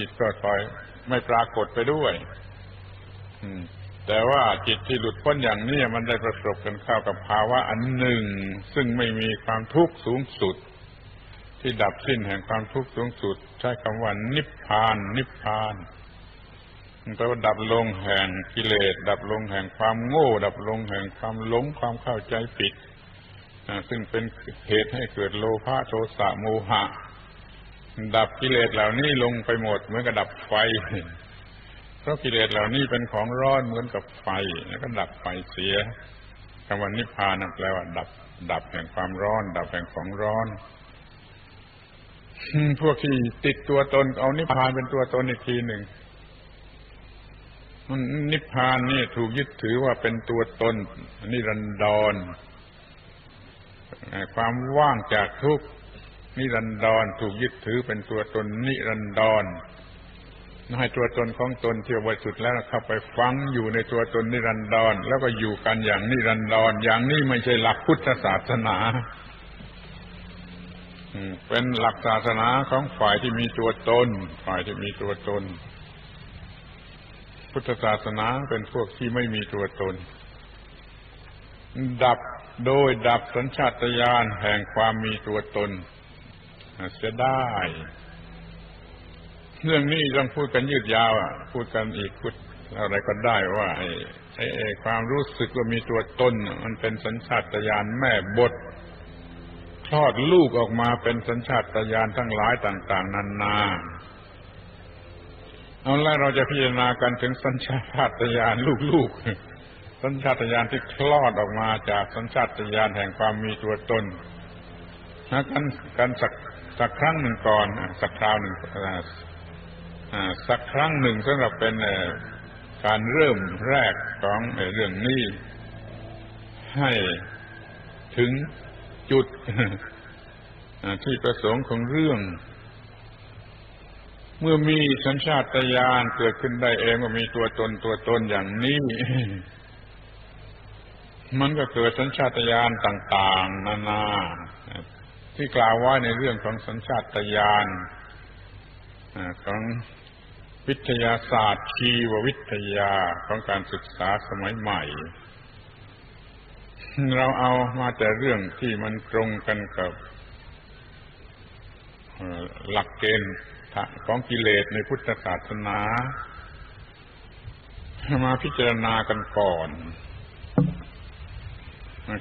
จิตก็คอยไม่ปรากฏไปด้วยแต่ว่าจิตที่หลุดพ้นอย่างนี้มันได้ประสบกันเข้ากับภาวะอันหนึ่ง ซึ่งไม่มีความทุกข์สูงสุด ที่ดับสิ้นแห่งความทุกข์สูงสุด ใช้คำว่านิพพาน นิพพานมันแปลว่าดับลงแห่งกิเลส ดับลงแห่งความโง่ ดับลงแห่งความหลงความเข้าใจผิดซึ่งเป็นเหตุให้เกิดโลภะโทสะโมหะ ดับกิเลสเหล่านี้ลงไปหมดเหมือนกับดับไฟ เพราะกิเลสเหล่านี้เป็นของร้อนเหมือนกับไฟ แล้วก็ดับไฟเสียคำว่านิพพานแปลว่า ดับ ดับแห่งความร้อน ดับแห่งของร้อนพวกที่ติดตัวตนเอานิพพานเป็นตัวตนอีกทีหนึ่งมันนิพพานนี่ถูกยึดถือว่าเป็นตัวตนนิรันดรความว่างจากทุกข์ นิรันดรถูกยึดถือเป็นตัวตนนิรันดรให้ตัวตนของตนเที่บริสุทธิ์แล้วเข้าไปฟังอยู่ในตัวตนนิรันดรแล้วก็อยู่กันอย่างนิรันดรอย่างนี้ไม่ใช่หลักพุทธศาสนาเป็นหลักศาสนาของฝ่ายที่มีตัวตน ฝ่ายที่มีตัวตน พุทธศาสนาเป็นพวกที่ไม่มีตัวตน ดับโดยดับสัญชาตญาณแห่งความมีตัวตน เสียได้ เรื่องนี้ต้องพูดกันยืดยาวอะ พูดกันอีกพูดอะไรก็ได้ว่าไอ้ไอ้ความรู้สึกว่ามีตัวตนมันเป็นสัญชาตญาณแม่บทคลอดลูกออกมาเป็นสัญชาตญาณทั้งหลายต่าง ๆนานาเอาละเราจะพิจารณากันถึงสัญชาตญาณลูกๆ สัญชาตญาณที่คลอดออกมาจากสัญชาตญาณแห่งความมีตัวตนนะกันกันสัก สักครั้งหนึ่งก่อน สักคราวหนึ่งสักครั้งหนึ่งสำหรับเป็นการเริ่มแรกของเรื่องนี้ ให้ถึงจุดที่ประสงค์ของเรื่อง เมื่อมีสัญชาตญาณเกิดขึ้นได้เองว่ามีตัวตนตัวตนอย่างนี้ มันก็เกิดสัญชาตญาณต่าง ๆ นานา ที่กล่าวไว้ในเรื่องของสัญชาตญาณของวิทยาศาสตร์ชีววิทยาของการศึกษาสมัยใหม่ เราเอามาแต่เรื่องที่มันตรงกันกับหลักเกณฑ์ของกิเลสในพุทธศาสนา มาพิจารณากันก่อน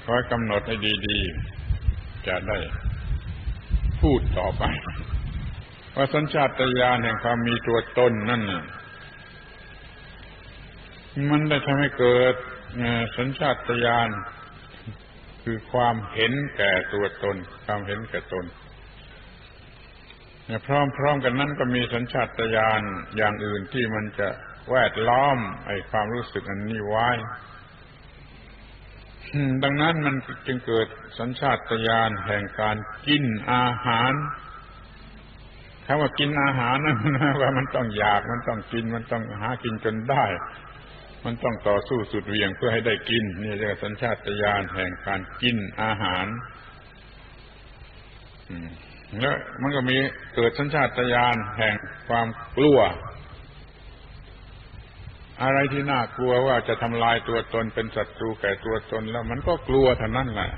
คอยกำหนดให้ดี ๆ จะได้ พูดต่อไป ว่าสัญชาตญาณแห่งความมีตัวตนนั่นน่ะมันได้ทำให้เกิดสัญชาตญาณคือความเห็นแก่ตัวตน ความเห็นแก่ตนพร้อมๆกันนั้นก็มีสัญชาตญาณอย่างอื่นที่มันจะแวดล้อมไอ้ความรู้สึกอันนี้ไว้ ดังนั้นมันจึงเกิดสัญชาตญาณแห่งการกินอาหารคำว่ากินอาหารนั่นว่ามันต้องอยากมันต้องกิน มันต้องหากินจนได้ มันต้องต่อสู้สุดเวียงเพื่อให้ได้กิน นี่เรียกสัญชาตญาณแห่งการกินอาหารแล้วมันก็มีเกิดสัญชาตญาณแห่งความกลัว อะไรที่น่ากลัวว่าจะทำลายตัวตนเป็นศัตรูแก่ตัวตนแล้วมันก็กลัวเท่านั้นแหละ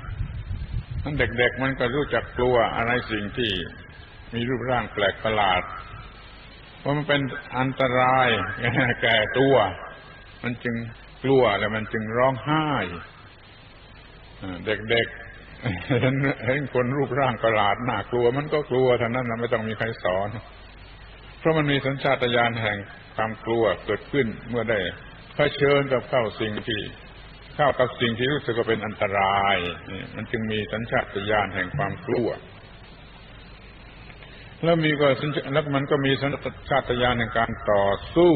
นั้นเด็กๆมันก็รู้จักกลัวอะไรสิ่งที่มีรูปร่างแปลกประหลาด เพราะมันเป็นอันตรายแก่ตัว มันจึงกลัวแล้วมันจึงร้องไห้เด็กๆเห็นคนรูปร่างประหลาดน่ากลัว มันก็กลัวเท่านั้นนะไม่ต้องมีใครสอน ราะมันมีสัญชาตญาณแห่งความกลัวเกิดขึ้นเมื่อได้เผชิญกับเข้าสิ่งที่เข้ากับสิ่งที่รู้สึกว่าเป็นอันตรายนี่มันจึงมีสัญชาตญาณแห่งความกลัว แล้วมีก็แล้วมันก็มีสัญชาตญาณในการต่อสู้